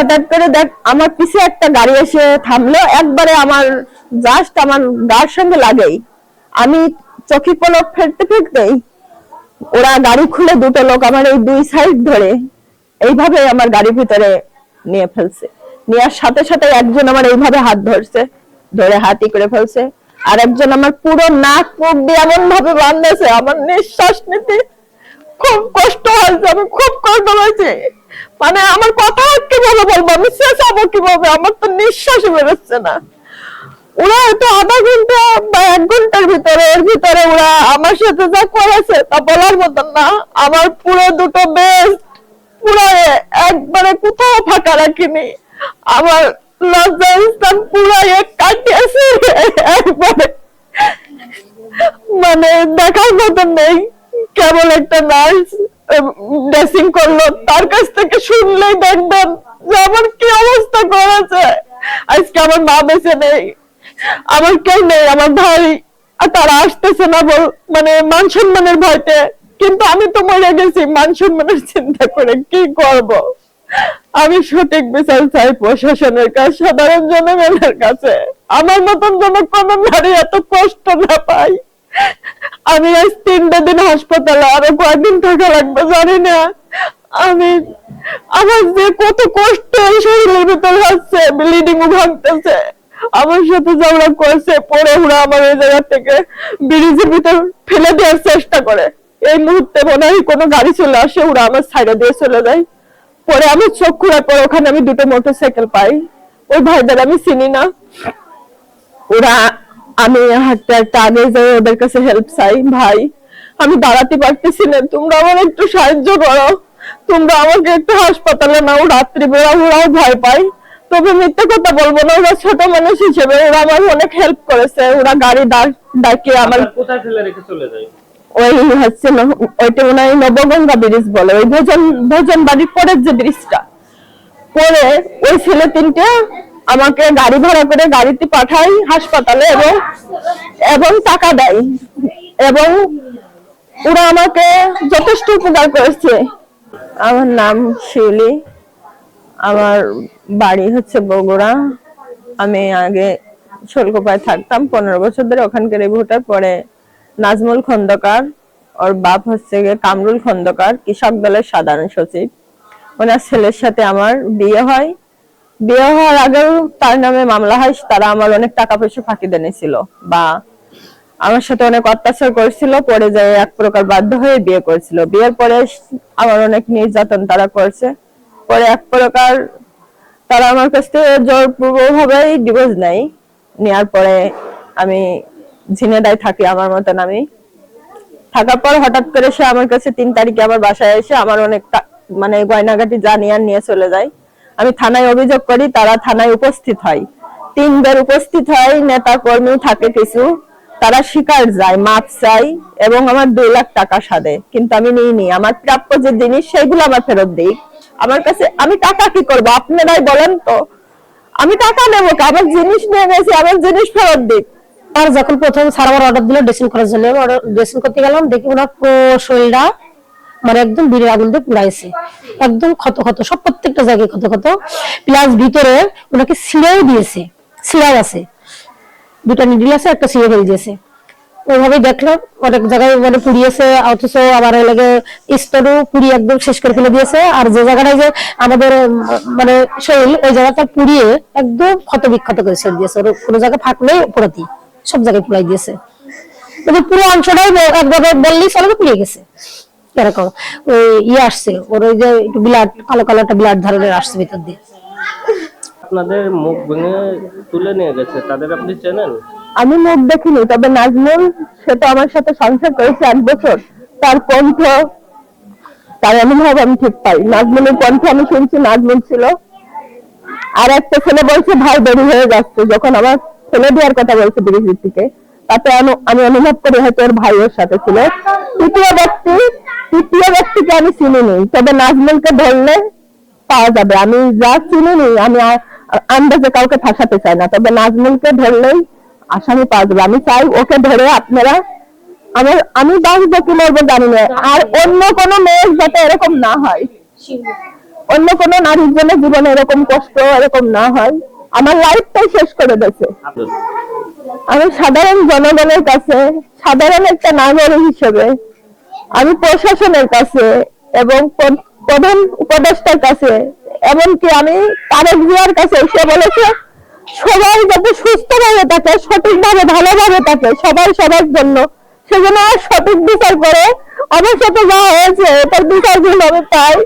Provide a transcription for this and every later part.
হঠাৎ করে দেখ, আমার পিছে একটা গাড়ি এসে থামলো, একবারে আমার জাস্ট আমার গার সঙ্গে লাগেই। আমি চোখে পলক ফেলতে ফেলতেই ওরা গাড়ি খুলে দুটো লোক আমার এই দুই সাইড ধরে এইভাবে আমার গাড়ির ভিতরে নিয়ে ফেলছে। নেওয়ার সাথে সাথে একজন আমার এইভাবে হাত ধরছে, ধরে হাতি করে ফেলছে। আর একজন আমার পুরো নাক মুখ দিয়ে এমন ভাবে বাঁধেছে, আমার নিঃশ্বাস নিতে খুব কষ্ট হয়েছে, আমি খুব কষ্ট হয়েছে। মানে আমার কথা কীভাবে বলব? আমি শেষাবো কীভাবে? আমার তো নিঃশ্বাস বেরোচ্ছে না। ওরা হয়তো আধা ঘণ্টা বা এক ঘণ্টার ভিতরে, এর ভিতরে ওরা আমার সাথে যা করেছে তা বলার মতন না। আমার পুরো দুটো বেশ পুরো একবারে কোথাও ফাঁকা রাখিনি। আমার লজ্জা স্থান পুরো কাটিয়েছে একবারে মানে দেখার মতন নেই। কেবল একটা নার্স ড্রেসিং করল, তার কাছ থেকে শুনলেই দেখবেন যে আমার কি অবস্থা করেছে। আজকে আমার মা বেঁচে নেই, আমার কেউ নেই, আমার ভাই, আর তারা আসতেছে না বল মানে মান সম্মানের ভয়তে। কিন্তু আমি তো মরে গেছি, মান সম্মানের চিন্তা করে কি করব? আমি সঠিক বিচার চাই প্রশাসনের কাছে, সাধারণ জনগণের কাছে। আমার মতন যেন কোনো নারী এত কষ্ট না পায়। আমি আজ তিনটে দিন হাসপাতালে, আরও কয়েকদিন থাকা লাগবে, জানি না। আমি, আমার যে কত কষ্ট শরীরের ভিতর হচ্ছে ব্লিডিং ভাঙতেছে। আমার সাথে ঝগড়া করছে, পরে ওরা আমার এই জায়গা থেকে ব্রিজের ভিতর ফেলে দেওয়ার চেষ্টা করে। এই মুহূর্তে মনে হয় কোনো গাড়ি চলে আসে, ওরা আমার সাইডে দিয়ে চলে যায়। পরে আমি চোখ খোলার পর ওখানে আমি দুটো মোটরসাইকেল পাই। ওই ভাইদের আমি চিনি না। ওরা আমি হাঁটতে হাঁটতে আগে যাই ওদের কাছে হেল্প চাই। ভাই আমি দাঁড়াতে পারতেছি না। তোমরা আমার একটু সাহায্য করো। তোমরা আমাকে একটু হাসপাতালে নাও রাত্রিবেলা ওরাও ভয় পায়। তবে মিথ্যে কথা বলব না ওরা ছোট মানুষ হিসেবে ওরা আমার অনেক হেল্প করেছে। ওরা গাড়ি ডাক ডাকিয়ে আমার। কোথায় ফেলে রেখে চলে যায়? ওই হচ্ছে ওইটা মনে হয় নবগঙ্গা ব্রিজ বলে। ওই ভোজন ভোজন বাড়ির পরের যে ব্রিজটা পরে ওই ছেলে তিনটে আমাকে গাড়ি ভাড়া করে গাড়িতে পাঠাই হাসপাতালে এবং এবং টাকা দেয়। এবং ওরা আমাকে যথেষ্ট উপকার করেছে। আমার নাম শিউলি। আমার বাড়ি হচ্ছে বগুড়া। আমি আগে শোলকোপায় থাকতাম। পনেরো বছর ধরে ওখানকার ভোটার। পরে নাজমুল খন্দকার। ওর বাপ হচ্ছে গিয়ে কামরুল খন্দকার, কৃষক দলের সাধারণ সচিব। ওনার ছেলের সাথে আমার বিয়ে হয়। বিয়ে হওয়ার আগেও তার নামে মামলা হয়, তারা আমার অনেক টাকা পয়সা ফাঁকি দেনেছিল বা আমার সাথে অনেক অত্যাচার করেছিল পরে যায় এক প্রকার বাধ্য হয়ে বিয়ে করেছিল। বিয়ের পরে আমার অনেক নির্যাতন তারা করছে। পরে এক প্রকার তারা আমার কাছ থেকে জোরপূর্বক ভাবেই ডিভোর্স নেয়। নেওয়ার পরে আমি ঝিনেদায় থাকি আমার মতন আমি। থাকার পর হঠাৎ করে সে আমার কাছে তিন তারিখে আমার বাসায় এসে আমার অনেক মানে গয়নাগাটি জানিয়ে নিয়ে চলে যায়। আমি থানায় অভিযোগ করি, তারা থানায় উপস্থিত হয়। তিনবার উপস্থিত হয় নেতা কর্মী থাকে কিছু। তারা শিকার যায়, মাপ চাই এবং আমার দুই লাখ টাকা সাদে কিন্তু আমি নিইনি আমার প্রাপ্য যে জিনিস সেগুলো আমার ফেরত দিই। আমার কাছে, আমি টাকা কি করব? আপনারাই বলেন তো। আমি টাকা নেব? আমার জিনিস নিয়ে গেছি, আমার জিনিস ফেরত দিক। আর যখন প্রথম স্যার আমার অর্ডার দিল ড্রেসিং করার জন্য। ড্রেসিং করতে গেলাম, দেখি ওনার শরীরটা মানে একদম বিড়ির আগুন দিয়ে পুড়াইছে। একদম ক্ষত ক্ষত, সব প্রত্যেকটা জায়গায় ক্ষত ক্ষত। প্লাস ভিতরে ওনাকে ছিঁড়েও দিয়েছে ছিঁড়াও আছে। দুটা নিডিল আছে, একটা ছিঁড়ে ফেলে দিয়েছে। ওইভাবে দেখলাম, অনেক জায়গায় মানে পুড়িয়েছে, অথচ আবার লাগে স্তরও পুড়িয়ে একদম শেষ করে ফেলে দিয়েছে। আর যে জায়গাটায় যে আমাদের মানে শরীর, ওই জায়গাটা পুড়িয়ে একদম ক্ষত বিক্ষত করে ছেড়ে দিয়েছে। ওর কোনো জায়গায় ফাঁকলেই পোড়াতি সব জায়গায় পুড়াই দিয়েছে। মানে পুরো অংশটাই একভাবে বললেই চলে, পুড়িয়ে গেছে। এরকম ওই ইয়ে আসছে ওর ওই যে একটু ব্লাড কালো কালো একটা ব্লাড ধরনের আসছে ভিতর দিয়ে। আপনাদের মুখ ভেঙে তুলে নিয়ে গেছে তাদের আপনি চেনেন? আমি মুখ দেখিনি তবে নাজমুল সে তো আমার সাথে সংসার করেছে এক বছর। তার কণ্ঠ তার অনুভব আমি ঠিক পাই। নাজমুলের কণ্ঠ আমি শুনছি নাজমুল ছিল। আর একটা ছেলে বলছে ভাই দেরি হয়ে যাচ্ছে। যখন আমার ছেলে দেওয়ার কথা বলছে ব্রিজের থেকে তাতে আমি- আমি অনুভব করি হয়তো ওর ভাই ওর সাথে ছিল। তৃতীয় ব্যক্তি তৃতীয় ব্যক্তিকে আমি চিনিনি তবে নাজমুলকে ধরলে পাওয়া যাবে। আমি যা চিনিনি আমি আন্দাজে কাউকে ফাঁসাতে চাই না তবে নাজমুলকে ধরলেই আসামি পাওয়া যাবে। আমি চাই ওকে ধরে আপনারা আমার আমি বাঁচবো কি মরবো জানি না আর অন্য কোনো মেয়ের যাতে এরকম না হয়। অন্য কোনো নারীর জন্য জীবনে এরকম কষ্ট এরকম না হয়। আমার লাইফটাই শেষ করে দিয়েছে। আমি সাধারণ জনগণের কাছে সাধারণ একটা নাগরিক হিসেবে আমি প্রশাসনের কাছে এবং প্র- প্রধান উপদেষ্টার কাছে, এমনকি আমি তারেক জিয়ার কাছে এসে বলেছে, সবাই যাতে সুস্থভাবে থাকে, সঠিকভাবে, ভালোভাবে থাকে, সবাই সবার জন্য। সেজন্য আর সঠিক বিচার করে আমার সাথে যা হয়েছে তার বিচারগুলো আমি পাই।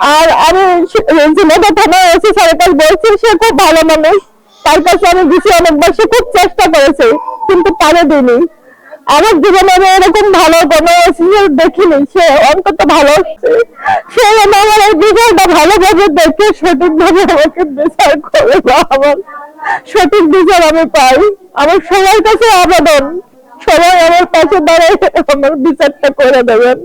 আর আমি জিনেদা থানায় এসে সরকার বলছি, সে খুব ভালো মানুষ। তার কাছে আমি গেছি অনেকবার, সে খুব চেষ্টা করেছে, কিন্তু পারে দিনি আমার জীবনে আমি এরকম ভালো কোনো সিরিয়াল দেখিনি, সে অন্তত ভালো সে আমার এই ভালো ভালোভাবে দেখে সঠিকভাবে আমাকে বিচার করে আমার সঠিক বিচার আমি পাই। আমার সবার কাছে আবেদন, সবাই আমার পাশে দাঁড়ায় আমার বিচারটা করে দেবেন।